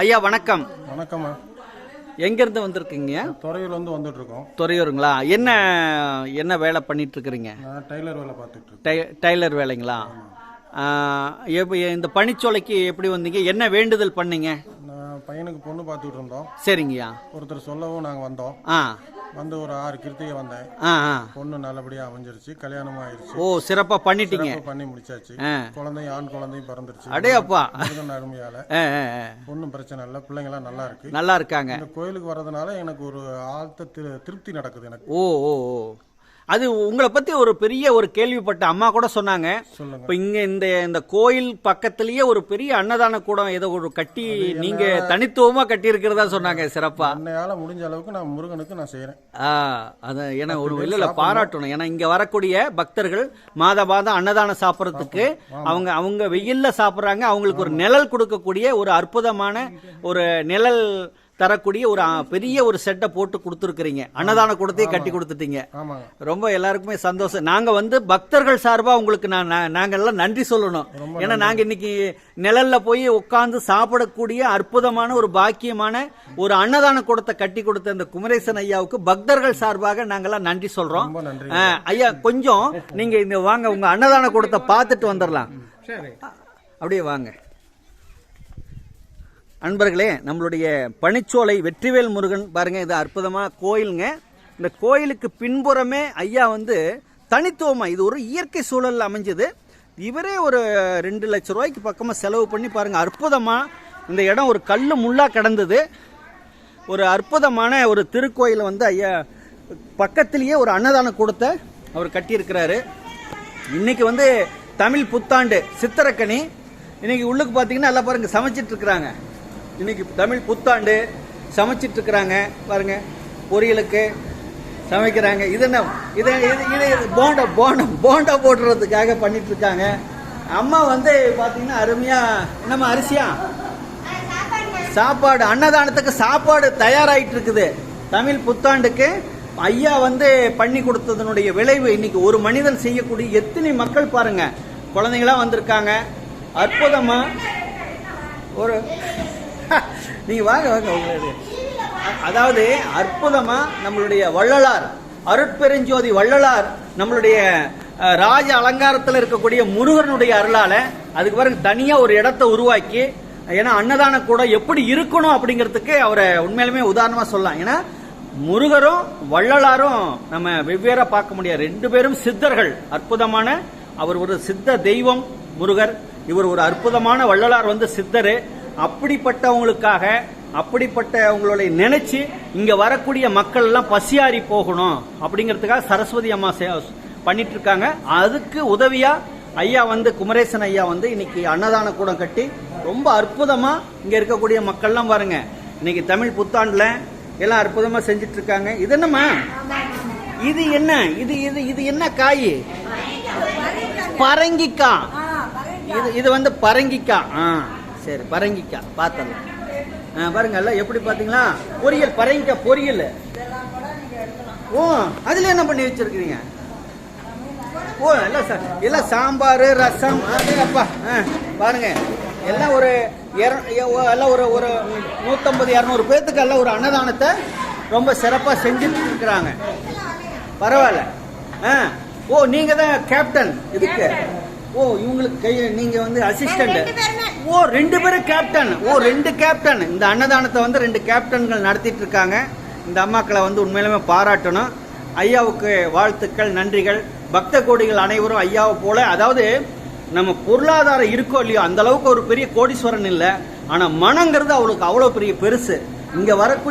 ஐயா வணக்கம். வணக்கம்மா. எங்கேருந்து வந்திருக்கீங்க? துறையூர்ல இருந்து வந்துட்டு இருக்கோம் துறையூருங்களா? என்ன என்ன வேலை பண்ணிட்டு இருக்கிறீங்க டெய்லர் வேலை பார்த்துட்டு டை- டைலர் வேலைங்களா? ஆ, எப்ப- இந்த பனிச்சோலைக்கு எப்படி வந்தீங்க? என்ன வேண்டுதல் பண்ணீங்க? பையனுக்கு பொண்ணு பார்த்துட்டு இருந்தோம். சரிங்கய்யா. ஒருத்தர் சொல்லவும் நாங்கள் வந்தோம். ஆ. வந்து ஒரு ஆறு கிருத்திகை வந்தேன். ஆ ஆ. பொண்ணு நல்லபடியாக அமைஞ்சிருச்சு கல்யாணம் ஆயிருச்சு. ஓ சிறப்பாக பண்ணிட்டீங்க. சிறப்பா பண்ணி முடிச்சாச்சு. ஆ. குழந்தையும் ஆண் குழந்தையும் பிறந்துருச்சு. அடே அப்பா முருகன் அருமையால. ஆ ஆ ஆ. ஒன்றும் பிரச்சனை இல்லை பிள்ளைங்களாம் நல்லா இருக்கு. நல்லா இருக்காங்க. இந்த கோயிலுக்கு வர்றதுனால எனக்கு ஒரு ஆழ்த்த திரு- திருப்தி நடக்குது எனக்கு. ஓ ஓ ஓ. அது உங்களை பத்தி ஒரு பெரிய ஒரு கேள்விப்பட்ட அம்மா கூட சொன்னாங்க. இப்ப இங்க இந்த இந்த கோயில் பக்கத்திலேயே ஒரு பெரிய அன்னதான கூடம் ஏதோ ஒரு கட்டி நீங்க தனித்துவமா கட்டி இருக்கிறதா சொன்னாங்க சிறப்பா. அன்னையால முடிஞ்ச அளவுக்கு நான் முருகனுக்கு நான் செய்கிறேன் ஆ அது ஏன்னா ஒரு இல்ல பாராட்டணும். ஏன்னா இங்க வரக்கூடிய பக்தர்கள் மாத மாதம் அன்னதானம் சாப்பிட்றதுக்கு அவங்க அவங்க வெயில்ல சாப்பிட்றாங்க. அவங்களுக்கு ஒரு நிழல் கொடுக்கக்கூடிய ஒரு அற்புதமான ஒரு நிழல் தரக்கூடிய ஒரு பெரிய ஒரு செட்டை போட்டு கொடுத்துருக்கிறீங்க. அன்னதான கூடத்தையே கட்டி கொடுத்துட்டீங்க. ரொம்ப எல்லாருக்குமே சந்தோஷம். நாங்க வந்து பக்தர்கள் சார்பா உங்களுக்கு நான் நாங்க எல்லாம் நன்றி சொல்லணும். ஏன்னா நாங்க இன்னைக்கு நிழல்ல போய் உட்கார்ந்து சாப்பிடக்கூடிய அற்புதமான ஒரு பாக்கியமான ஒரு அன்னதான கூடத்தை கட்டி கொடுத்த இந்த குமரேசன் ஐயாவுக்கு பக்தர்கள் சார்பாக நாங்கெல்லாம் நன்றி சொல்றோம். ஐயா கொஞ்சம் நீங்க வாங்க உங்க அன்னதான கூடத்தை பார்த்துட்டு வந்துடலாம் சரி. அப்படியே வாங்க. அன்பர்களே நம்மளுடைய பனிச்சோலை வெற்றிவேல் முருகன் பாருங்க இது அற்புதமாக கோயிலுங்க. இந்த கோயிலுக்கு பின்புறமே ஐயா வந்து தனித்துவமாக இது ஒரு இயற்கை சூழலில் அமைஞ்சது. இவரே ஒரு ரெண்டு லட்ச ரூபாய்க்கு பக்கமாக செலவு பண்ணி பாருங்கள் அற்புதமாக இந்த இடம் ஒரு கல் முள்ளாக கிடந்தது. ஒரு அற்புதமான ஒரு திருக்கோயிலை வந்து ஐயா பக்கத்திலேயே ஒரு அன்னதான கூடத்தை அவர் கட்டியிருக்கிறாரு. இன்னைக்கு வந்து தமிழ் புத்தாண்டு சித்திரக்கனி. இன்றைக்கி உள்ளுக்கு பார்த்தீங்கன்னா எல்லாம் பாருங்க சமைச்சிட்டு இருக்கிறாங்க. இன்னைக்கு தமிழ் புத்தாண்டு சமைச்சிட்டு இருக்கிறாங்க பாருங்க பொரியலுக்கு சமைக்கிறாங்க. இது என்ன இது இது இது போண்டா போண்டா போண்டா போடுறதுக்காக பண்ணிட்டு இருக்காங்க அம்மா வந்து பார்த்தீங்கன்னா அருமையா என்னம்மா அரிசியா? சாப்பாடு அன்னதானத்துக்கு சாப்பாடு தயாராகிட்டு இருக்குது தமிழ் புத்தாண்டுக்கு ஐயா வந்து பண்ணி கொடுத்ததனுடைய விளைவு இன்னைக்கு ஒரு மனிதன் செய்யக்கூடிய எத்தனை மக்கள் பாருங்க. குழந்தைங்களா வந்திருக்காங்க. அற்புதமா ஒரு நீங்க வாங்க வாங்க உங்களுடைய அதாவது அற்புதமா நம்மளுடைய வள்ளலார் அருட்பெருஞ்சோதி வள்ளலார் நம்மளுடைய ராஜ அலங்காரத்தில் இருக்கக்கூடிய முருகனுடைய அருளால அதுக்கு பிறகு தனியா ஒரு இடத்தை உருவாக்கி ஏன்னா அன்னதான கூட எப்படி இருக்கணும் அப்படிங்கிறதுக்கு அவரை உண்மையிலுமே உதாரணமா சொல்லலாம். ஏன்னா முருகரும் வள்ளலாரும் நம்ம வெவ்வேற பார்க்க முடியாது. ரெண்டு பேரும் சித்தர்கள். அற்புதமான அவர் ஒரு சித்த தெய்வம் முருகர். இவர் ஒரு அற்புதமான வள்ளலார் வந்து சித்தரு. அப்படிப்பட்டவங்களுக்காக அப்படிப்பட்டவங்களை நினைச்சு இங்க வரக்கூடிய மக்கள் எல்லாம் பசியாறி போகணும் அப்படிங்கிறதுக்காக சரஸ்வதி அம்மா சே- பண்ணிட்டு இருக்காங்க அதுக்கு உதவியா ஐயா வந்து குமரேசன் ஐயா வந்து இன்னைக்கு அன்னதான கூடம் கட்டி ரொம்ப அற்புதமா இங்க இருக்கக்கூடிய மக்கள்லாம் பாருங்க. இன்னைக்கு தமிழ் புத்தாண்டுல எல்லாம் அற்புதமா செஞ்சிட்டு இருக்காங்க இது என்னம்மா? இது என்ன? இது இது இது என்ன காய்? பரங்கிக்காய். இது இது வந்து பரங்கிக்காய். ஆ. சரி பரங்கிக்காய் பார்த்தலாம் ஆ எல்லாம் எப்படி பாத்தீங்களா பொரியல் பரங்கிக்காய் பொரியல். ஓ அதுல என்ன பண்ணி வச்சிருக்கீங்க ஓ எல்லாம் சார் எல்லாம் சாம்பார் ரசம் அப்பா. ஆ பாருங்க. எல்லாம் ஒரு எல்லாம் ஒரு ஒரு நூற்றம்பது இரநூறு பேர்த்துக்கு எல்லாம் ஒரு அன்னதானத்தை ரொம்ப சிறப்பாக செஞ்சுட்டு இருக்கிறாங்க பரவாயில்ல. ஆ ஓ நீங்க தான் கேப்டன் இதுக்கு. ஓ இவங்களுக்கு கை நீங்க வந்து அசிஸ்டன்ட் ஓ ரெண்டு பேரும் கேப்டன் ஓ ரெண்டு கேப்டன் இந்த அன்னதானத்தை வந்து ரெண்டு கேப்டன்கள் நடத்திட்டு இருக்காங்க. இந்த அம்மாக்களை வந்து உண்மையிலுமே பாராட்டணும். ஐயாவுக்கு வாழ்த்துக்கள் நன்றிகள். பக்த கோடிகள் அனைவரும் ஐயாவை போல. அதாவது நம்ம பொருளாதாரம் இருக்கோ இல்லையோ அந்த அளவுக்கு ஒரு பெரிய கோடீஸ்வரன் இல்லை. ஆனா மனங்கிறது அவளுக்கு அவ்வளவு பெரிய பெருசு. இங்க வரக்கூடிய